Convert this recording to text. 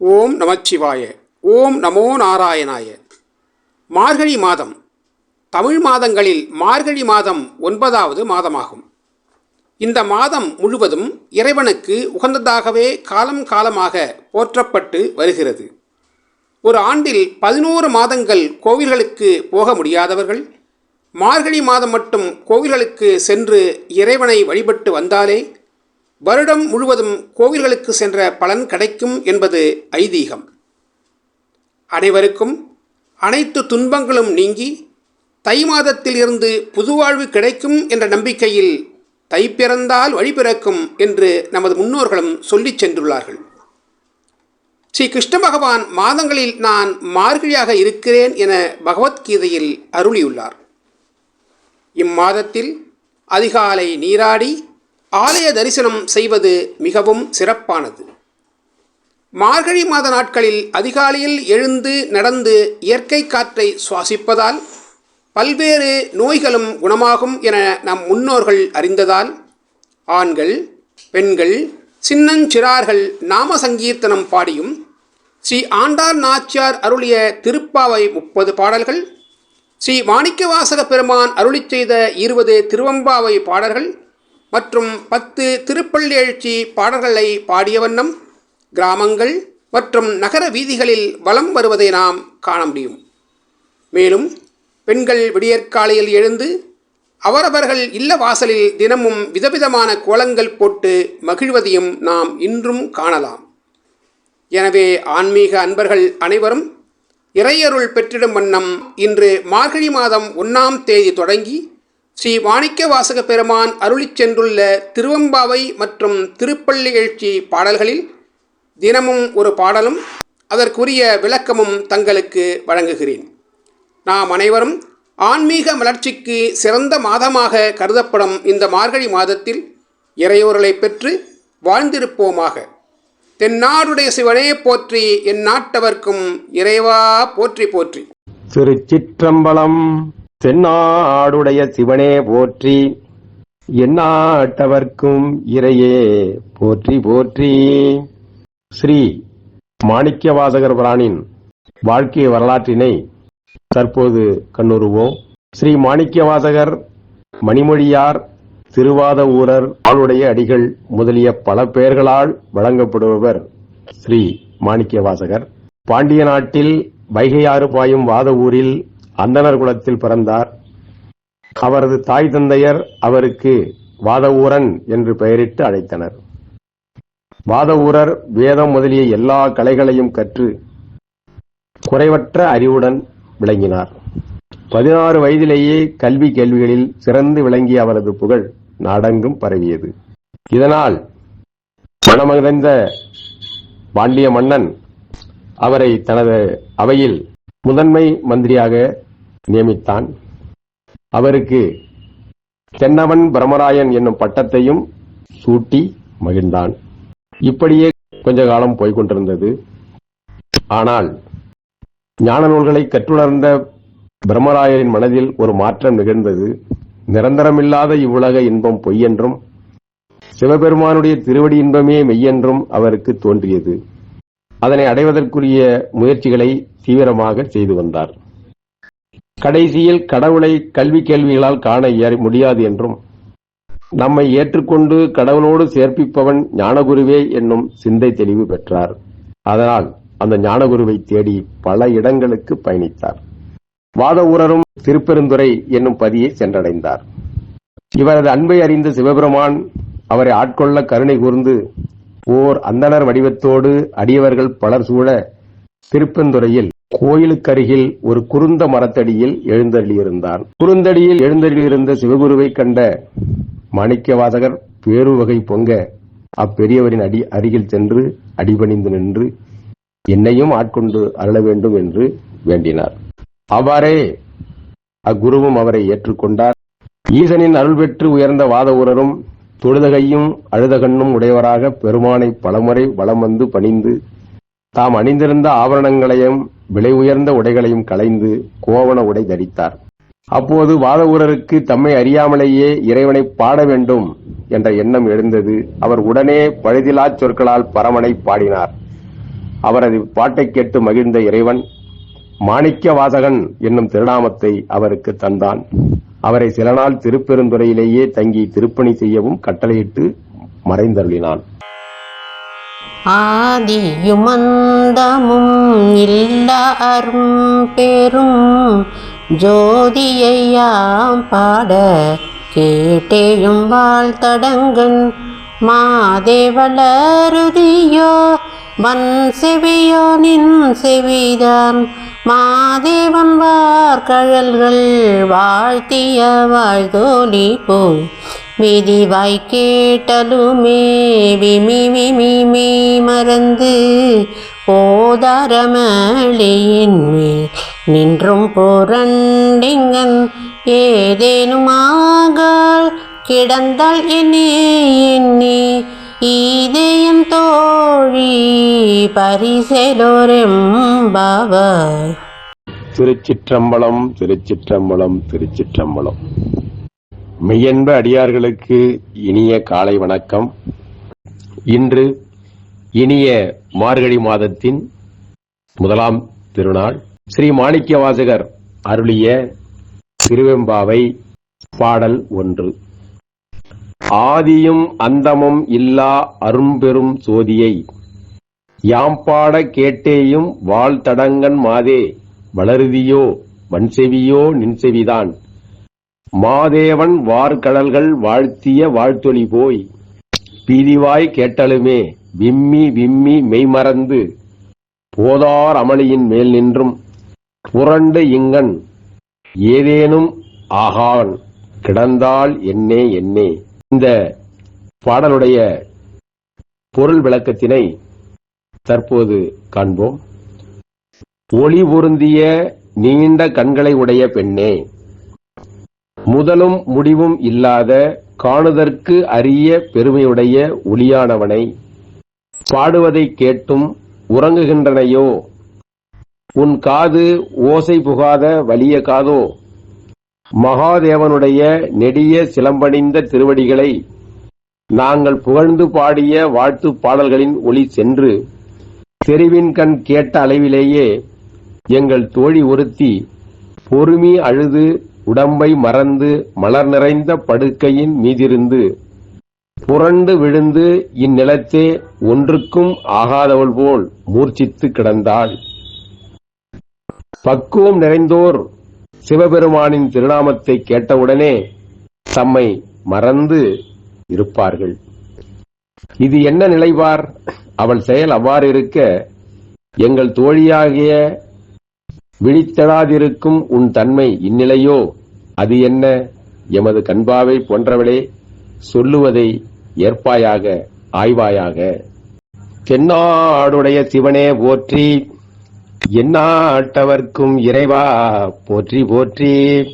ஓம் நமச்சிவாய ஓம் நமோ நாராயணாய. மார்கழி மாதம் தமிழ் மாதங்களில் மார்கழி மாதம் ஒன்பதாவது மாதமாகும். இந்த மாதம் முழுவதும் இறைவனுக்கு உகந்ததாகவே காலம் காலமாக போற்றப்பட்டு வருகிறது. ஒரு ஆண்டில் பதினோரு மாதங்கள் கோவில்களுக்கு போக முடியாதவர்கள் மார்கழி மாதம் மட்டும் கோவில்களுக்கு சென்று இறைவனை வழிபட்டு வந்தாலே வருடம் முழுவதும் கோவில்களுக்கு சென்ற பலன் கிடைக்கும் என்பது ஐதீகம். அனைவருக்கும் அனைத்து துன்பங்களும் நீங்கி தை மாதத்தில் இருந்து புதுவாழ்வு கிடைக்கும் என்ற நம்பிக்கையில் தை பிறந்தால் வழி பிறக்கும் என்று நமது முன்னோர்களும் சொல்லிச் சென்றுள்ளார்கள். ஸ்ரீ கிருஷ்ண பகவான் மாதங்களில் நான் மார்கழியாக இருக்கிறேன் என பகவத்கீதையில் அருளியுள்ளார். இம்மாதத்தில் அதிகாலை நீராடி ஆலய தரிசனம் செய்வது மிகவும் சிறப்பானது. மார்கழி மாத நாட்களில் அதிகாலையில் எழுந்து நடந்து இயற்கை காற்றை சுவாசிப்பதால் பல்வேறு நோய்களும் குணமாகும் என நம் முன்னோர்கள் அறிந்ததால் ஆண்கள் பெண்கள் சின்னஞ்சிறார்கள் நாம சங்கீர்த்தனம் பாடியும் ஸ்ரீ ஆண்டார் நாச்சியார் அருளிய திருப்பாவை முப்பது பாடல்கள் ஸ்ரீ மாணிக்கவாசக பெருமான் அருளிச் செய்த இருபது திருவம்பாவை பாடல்கள் மற்றும் பத்து திருப்பள்ளி எழுச்சி பாடல்களை பாடிய வண்ணம் கிராமங்கள் மற்றும் நகர வீதிகளில் வலம் வருவதை நாம் காண முடியும். மேலும் பெண்கள் விடியற்காலையில் எழுந்து அவரவர்கள் இல்ல வாசலில் தினமும் விதவிதமான கோலங்கள் போட்டு மகிழ்வதையும் நாம் இன்றும் காணலாம். எனவே ஆன்மீக அன்பர்கள் அனைவரும் இறையருள் பெற்றிடும் வண்ணம் இன்று மார்கழி மாதம் ஒன்றாம் தேதி தொடங்கி ஸ்ரீ மாணிக்க வாசக பெருமான் அருளிச் சென்றுள்ள திருவம்பாவை மற்றும் திருப்பள்ளி எழுச்சி பாடல்களில் தினமும் ஒரு பாடலும் அதற்குரிய விளக்கமும் தங்களுக்கு வழங்குகிறேன். நாம் அனைவரும் ஆன்மீக வளர்ச்சிக்கு சிறந்த மாதமாக கருதப்படும் இந்த மார்கழி மாதத்தில் இறையோர்களை பெற்று வாழ்ந்திருப்போமாக. தென்னாடுடைய சிவனே போற்றி என் நாட்டவர்க்கும் இறைவா போற்றி போற்றி. திருச்சிற்றம்பலம் தென்னாடுடைய சிவனே போற்றி எண்ணாட்டவர்க்கும் இறையே போற்றி போற்றி. ஸ்ரீ மாணிக்கவாசகர் பிரானின் வாழ்க்கை வரலாற்றினை தற்போது கண்ணுறுவோம். ஸ்ரீ மாணிக்கவாசகர் மணிமொழியார் திருவாத ஊரர் ஆளுடைய அடிகள் முதலிய பல பெயர்களால் வழங்கப்படுபவர் ஸ்ரீ மாணிக்கவாசகர். பாண்டிய நாட்டில் வைகையாறு பாயும் வாத ஊரில் அந்தனர் குலத்தில் பிறந்தார். அவரது தாய் தந்தையர் அவருக்கு வாதவூரன் என்று பெயரிட்டு அழைத்தனர். வாதவூரர் வேதம் முதலிய எல்லா கலைகளையும் கற்று குறைவற்ற அறிவுடன் விளங்கினார். பதினாறு வயதிலேயே கல்வி கேள்விகளில் சிறந்து விளங்கிய அவரது புகழ் நாடெங்கும் பரவியது. இதனால் மனமகிழ்ந்த பாண்டிய மன்னன் அவரை தனது அவையில் முதன்மை மந்திரியாக நியமித்தான். அவருக்கு தென்னவன் பிரமராயன் என்னும் பட்டத்தையும் சூட்டி மகிழ்ந்தான். இப்படியே கொஞ்ச காலம் போய்கொண்டிருந்தது. ஆனால் ஞான நூல்களை கற்றுணர்ந்த பிரம்மராயரின் மனதில் ஒரு மாற்றம் நிகழ்ந்தது. நிரந்தரமில்லாத இவ்வுலக இன்பம் பொய்யென்றும் சிவபெருமானுடைய திருவடி இன்பமே மெய்யென்றும் அவருக்கு தோன்றியது. அதனை அடைவதற்குரிய முயற்சிகளை தீவிரமாக செய்து வந்தார். கடைசியில் கடவுளை கல்வி கேள்விகளால் காண இயற- முடியாது என்றும் நம்மை ஏற்றுக்கொண்டு கடவுளோடு சேர்ப்பிப்பவன் ஞானகுருவே என்னும் சிந்தை தெளிவு பெற்றார். அதனால் அந்த ஞானகுருவை தேடி பல இடங்களுக்கு பயணித்தார். வாத ஊரரும் திருப்பெருந்துறை என்னும் பதியை சென்றடைந்தார். இவரது அன்பை அறிந்த சிவபெருமான் அவரை ஆட்கொள்ள கருணை கூர்ந்து ஓர் அந்தணர் வடிவத்தோடு அடியவர்கள் பலர் சூழ திருப்பெந்துறையில் கோயிலுக்கு அருகில் ஒரு குருந்த மரத்தடியில் எழுந்தருளியிருந்தான். குறுந்தடியில் எழுந்தருளியிருந்த சிவகுருவை கண்ட மாணிக்கவாசகர் பேருவகை பொங்க அப்பெரியவரின் அடி அருகில் சென்று அடிபணிந்து நின்று என்னையும் ஆட்கொண்டு அருள வேண்டும் என்று வேண்டினார். அவ்வாறே அக்குருவும் அவரை ஏற்றுக்கொண்டார். ஈசனின் அருள் பெற்று உயர்ந்த வாதவூரரும் தொழுதகையும் அழுதகண்ணும் உடையவராக பெருமானை பலமுறை வலம் வந்து பணிந்து தாம் அணிந்திருந்த ஆபரணங்களையும் விலை உயர்ந்த உடைகளையும் களைந்து கோவண உடை தரித்தார். அப்போது வாதவூரருக்கு தம்மை அறியாமலேயே இறைவனை பாட வேண்டும் என்ற எண்ணம் எழுந்தது. அவர் உடனே பழுதிலாச் சொற்களால் பரமனை பாடினார். அவரது பாட்டை கேட்டு மகிழ்ந்த இறைவன் மாணிக்க வாசகன் என்னும் திருநாமத்தை அவருக்கு தந்தான். அவரை சில நாள் திருப்பெருந்துறையிலேயே தங்கி திருப்பணி செய்யவும் கட்டளையிட்டு மறைந்தருளினான். ஆதியுமந்தமும் இல்லாரும் பெரும் ஜோதியையாம் பாட கேட்டேயும் வாழ்த்தடங்கன் மாதேவளருதியோ வன் செவியோ நின் செவிதான் மாதேவன் வார்கழல்கள் வாழ்த்திய வாழ்தோலி போய் விதிவாய் கேட்டலுமே விமி விமி மே மறந்து போதாரமளியின் மேல் நின்றும் புரண்டிங்கன் ஏதேனும் ஆகால் கிடந்தால் என்னே எண்ணி இதயம் தோழி பரிசெலோரெம்பாவாய். திருச்சிற்றம்பலம் திருச்சிற்றம்பலம் திருச்சிற்றம்பலம். மெய்யன்ப அடியார்களுக்கு இனிய காலை வணக்கம். இன்று இனிய மார்கழி மாதத்தின் முதலாம் திருநாள். ஸ்ரீ மாணிக்க வாசகர் அருளிய திருவெம்பாவை பாடல் ஒன்று. ஆதியும் அந்தமும் இல்லா அரும்பெரும் சோதியை. யாம் பாட கேட்டேயும் வாழ்த்தடங்கன் மாதே வளருதியோ வன்செவியோ நின்செவிதான். மாதேவன் வார்கடல்கள் வாழ்த்திய வாழ்த்தொளி போய் பிரிவாய் கேட்டலுமே விம்மி விம்மி மெய்மறந்து போதார் அமளியின் மேல் நின்றும் புரண்டு இங்கன் ஏதேனும் ஆகான் கிடந்தால் என்னே என்னே. இந்த பாடலுடைய பொருள் விளக்கத்தினை தற்போது காண்போம். ஒளி பொருந்திய நீண்ட கண்களை உடைய பெண்ணே முதலும் முடிவும் இல்லாத காணுதற்கு அரிய பெருமையுடைய ஒளியானவனை பாடுவதைக் கேட்டும் உறங்குகின்றனையோ? உன் காது ஓசை புகாத வலிய காதோ? மகாதேவனுடைய நெடிய சிலம்பணிந்த திருவடிகளை நாங்கள் புகழ்ந்து பாடிய வாழ்த்து பாடல்களின் ஒளி சென்று தெருவின் கண் கேட்ட அளவிலேயே எங்கள் தோழி ஒருத்தி பொறுமி அழுது உடம்பை மறந்து மலர் நிறைந்த படுக்கையின் மீதிருந்து புரண்டு விழுந்து இந்நிலத்தே ஒன்றுக்கும் ஆகாதவள் போல் மூர்ச்சித்து கிடந்தாள். பக்குவம் நிறைந்தோர் சிவபெருமானின் திருநாமத்தை கேட்டவுடனே தம்மை மறந்து இருப்பார்கள். இது என்ன நிலைவார் அவள் செயல் அவ்வாறு இருக்க எங்கள் தோழியாகிய விழித்தெழாதிருக்கும் உன் தன்மை இந்நிலையோ? அது என்ன? எமது கண்பாவை போன்றவளே சொல்லுவதை ஏற்பாயாக ஆய்வாயாக. தென்னாடுடைய சிவனே போற்றி என்னாட்டவர்க்கும் இறைவா போற்றி போற்றி.